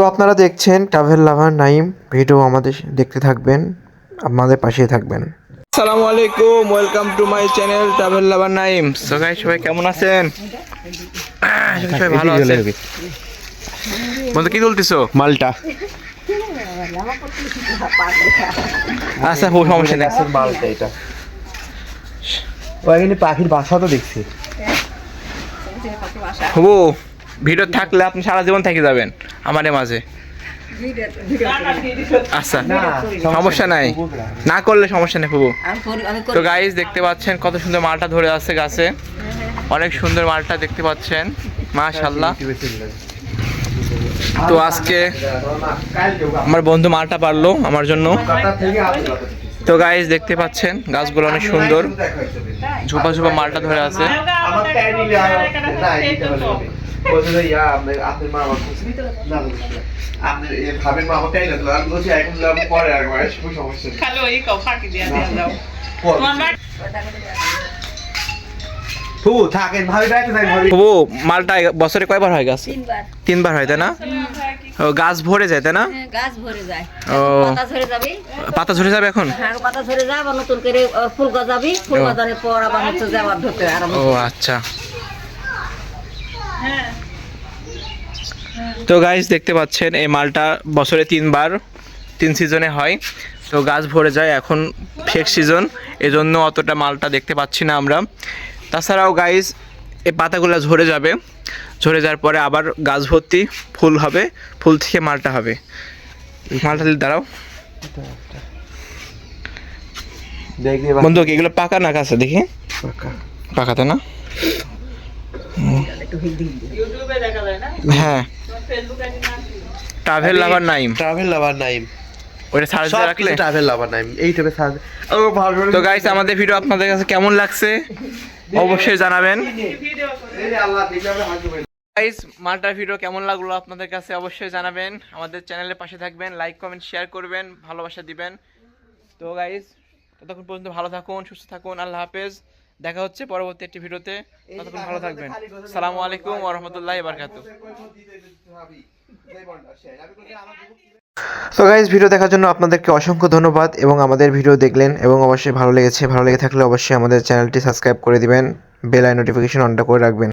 তো আপনারা দেখছেন ট্রাভেল লাভার নাইম ভিডিও আমাদের দেখতে থাকবেন আমাদের পাশে থাকবেন। আসসালামু আলাইকুম welcome to my channel travel lover Naim so guys সবাই কেমন আছেন? সবাই ভালো আছেন? বন্ধু কি তুলতেছো? মালটা। আচ্ছা ও সমস্যা নেই। মালটা এটা। ওখানে পাখির বাসা তো দেখছি। ও ভিডিও থাকলে আপনি সারা জীবন থেকে যাবেন আমাদের মাঝে। আচ্ছা সমস্যা নাই। না করলে সমস্যা নেই আমি তো গাইস দেখতে পাচ্ছেন কত সুন্দর মালটা ধরে আছে গাছে। অনেক সুন্দর মালটা দেখতে পাচ্ছেন মাশাল্লাহ তো আজকে আমার বন্ধু মালটা পারল আমার জন্য। তো গাইজ দেখতে পাচ্ছেন গাছগুলো অনেক সুন্দর। ঝোপা ঝোপা মালটা ধরে আছে। খালি ওই কাউ ফাঁকি দিয়ে দিয়ে দাও তোমার বাড়ি থাকেন ভাবি বাইতে থাকেন ভাবি। ও মালটা বছরে কয়বার হয় গাছ? তিনবার। তিনবার হয় তাই না? ও গাছ ভরে যায় তাই না? হ্যাঁ, গাছ ভরে যায়। ও। পাতা ঝরে যাবে? পাতা ঝরে যাবে এখন? হ্যাঁ পাতা ঝরে আবার নতুন করে ফুল গজাবি ফুল গজানোর পর আবার হচ্ছে আবার ধরতে আরম্ভ ও আচ্ছা। তো গাইস দেখতে পাচ্ছেন এই মালটা বছরে তিনবার তিন সিজনে হয়। তো গাছ ভরে যায় এখন ফেক সিজন এজন্য অতটা মালটা দেখতে পাচ্ছি না আমরা। তাছাড়াও গাইস এই পাতাগুলো ঝরে যাবে। ঝরে যাওয়ার পরে আবার গাছ ভর্তি ফুল হবে ফুল থেকে মালটা হবে। মালটা দাঁড়াও। বন্ধু এগুলো পাকা না কাছে দেখি। পাকা। পাকাতে না ইউটিউবে দেখা যায় না হ্যাঁ। ফেসবুকে না travel lover Naim travel lover Naim ওটা সার্চ দিয়ে রাখলে? ট্রাভেল লাভার নাইম এইটাকে সার্চ ও ভালো তো গাইস আমাদের ভিডিও আপনাদের কাছে কেমন লাগছে? অবশ্যই জানাবেন। গাইস মালটার ভিডিও কেমন লাগল আপনাদের কাছে অবশ্যই জানাবেন। আমাদের চ্যানেলের পাশে থাকবেন লাইক কমেন্ট শেয়ার করবেন ভালোবাসা দিবেন। তো গাইস ততক্ষণ পর্যন্ত ভালো থাকুন সুস্থ থাকুন আল্লাহ হাফেজ। দেখা হচ্ছে পরবর্তী একটি ভিডিওতে ততক্ষণ ভালো থাকবেন সালামু আলাইকুম রহমতুল্লাহ বারকাতু তো গাইজ ভিডিও দেখার জন্য আপনাদেরকে অসংখ্য ধন্যবাদ এবং আমাদের ভিডিও দেখলেন এবং অবশ্যই ভালো লেগেছে ভালো লেগে থাকলে অবশ্যই আমাদের চ্যানেলটি সাবস্ক্রাইব করে দিবেন বেল আই নোটিফিকেশন অনটা করে রাখবেন